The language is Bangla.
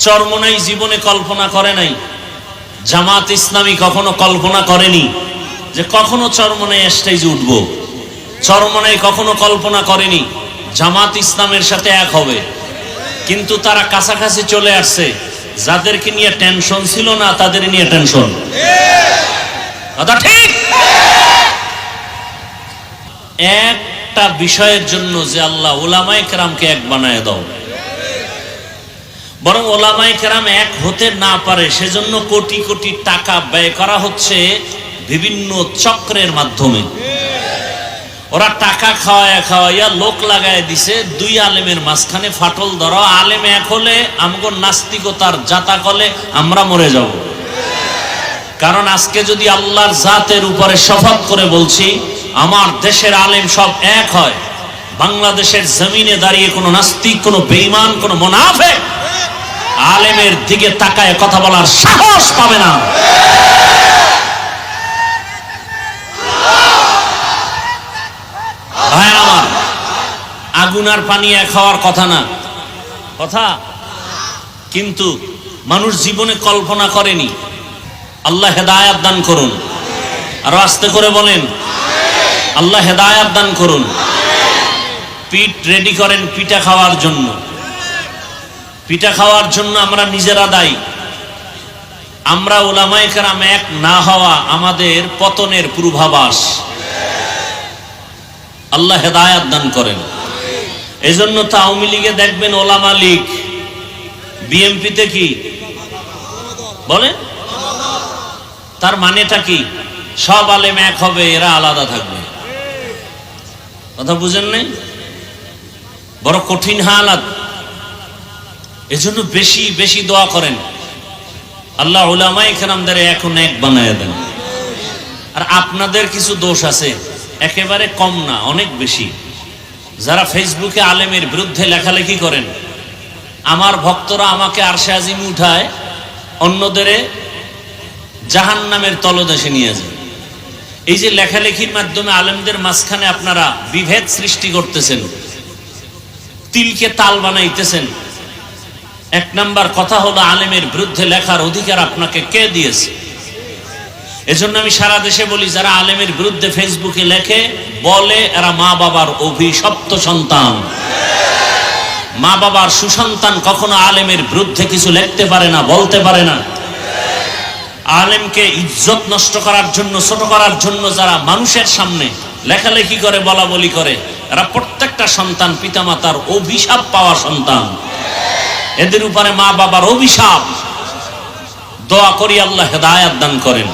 চরমনাই জীবনে কল্পনা করে নাই। জামাত ইসলামী কখনো কল্পনা করেনি যে কখনো চরমনাই স্টেজে উঠবো। চরমনাই কখনো কল্পনা করেনি জামাত ইসলামের সাথে এক হবে। কিন্তু তারা কাছাকাছি চলে আসছে। যাদেরকে নিয়ে টেনশন ছিল না, তাদের নিয়ে টেনশন ঠিক? একটা বিষয়ের জন্য যে আল্লাহ ওলামাই কেরামকে এক বানায় দাও। বরং ওলামাই কেরাম এক হতে না পারে, সেজন্য কোটি কোটি টাকা ব্যয় করা হচ্ছে বিভিন্ন চক্রের মাধ্যমে। ওরা টাকা খাওয়ায় খাওয়াইয়া লোক লাগায় দিছে, দুই আলেমের মাঝখানে ফাটল ধরো, আলেম এক হলে আমগো নাস্তিকতার জাতা কলে আমরা মরে যাব। কারণ আজকে যদি আল্লাহর জাতের উপরে শপথ করে বলছি, আমার দেশের আলেম সব এক হয়, বাংলাদেশের জমিনে দাঁড়িয়ে কোনো নাস্তিক, কোনো বেইমান কোনো মোনাফে আলেমের দিকে তাকায় কথা বলার সাহস পাবে না। ভাই আমার, আগুন আর পানি এক হওয়ার কথা না। কথা? কিন্তু মানুষ জীবনে কল্পনা করেনি, আল্লাহ হেদায়াত দান করুন। আরও আস্তে করে বলেন, আল্লাহ হেদায়াত দান করুন। পিঠ রেডি করেন পিঠা খাওয়ার জন্য। পিঠা খাওয়ার জন্য আমরা নিজেরা দায়ী। আমরা ওলামাই কেরাম এক না হওয়া আমাদের পতনের পূর্বাভাস। আল্লাহ হেদায়াত দান করেন। এই জন্য তো আওয়ামী লীগে দেখবেন ওলামা লীগ, বিএমপিতে কি? বলেন? তার মানেটা কি? সব আলেম এক হবে, এরা আলাদা থাকবে। কথা বুঝেন নাই? বড় কঠিন হালাত। এজন্য বেশি বেশি দোয়া করেন। আল্লাহ উলামাই কেরামদের এখন এক বানায় দেন। আর আপনাদের কিছু দোষ আছে, একেবারে কম না, অনেক বেশি। যারা ফেসবুকে আলেমের বিরুদ্ধে লেখালেখি করেন, আমার ভক্তরা আমাকে আরশে আজিম উঠায়, অন্যদের জাহান নামের তলদেশে নিয়ে যায়। এই যে লেখালেখির মাধ্যমে আলেমদের মাঝখানে আপনারা বিভেদ সৃষ্টি করতেছেন, তিলকে তাল বানাইতেছেন এক নাম্বার কথা হলো আলেমের বিরুদ্ধে লেখার অধিকার আপনাকে কে দিয়েছে? এজন্য আমি সারা দেশে বলি, যারা আলেমের বিরুদ্ধে ফেসবুকে লেখে, বলে এরা মা বাবার অভিশপ্ত সন্তান। মা বাবার সুসন্তান কখনো আলেমের বিরুদ্ধে কিছু লিখতে পারে না, বলতে পারে না। আলেমকে ইজ্জত নষ্ট করার জন্য, ছোট করার জন্য যারা মানুষের সামনে লেখালেখি করে বলা বলি করে, এরা প্রত্যেকটা সন্তান পিতামাতার অভিশাপ পাওয়া সন্তান। এদের উপরে মা বাবার অভিশাপ। দোয়া করি আল্লাহ হেদায়াত দান করেন।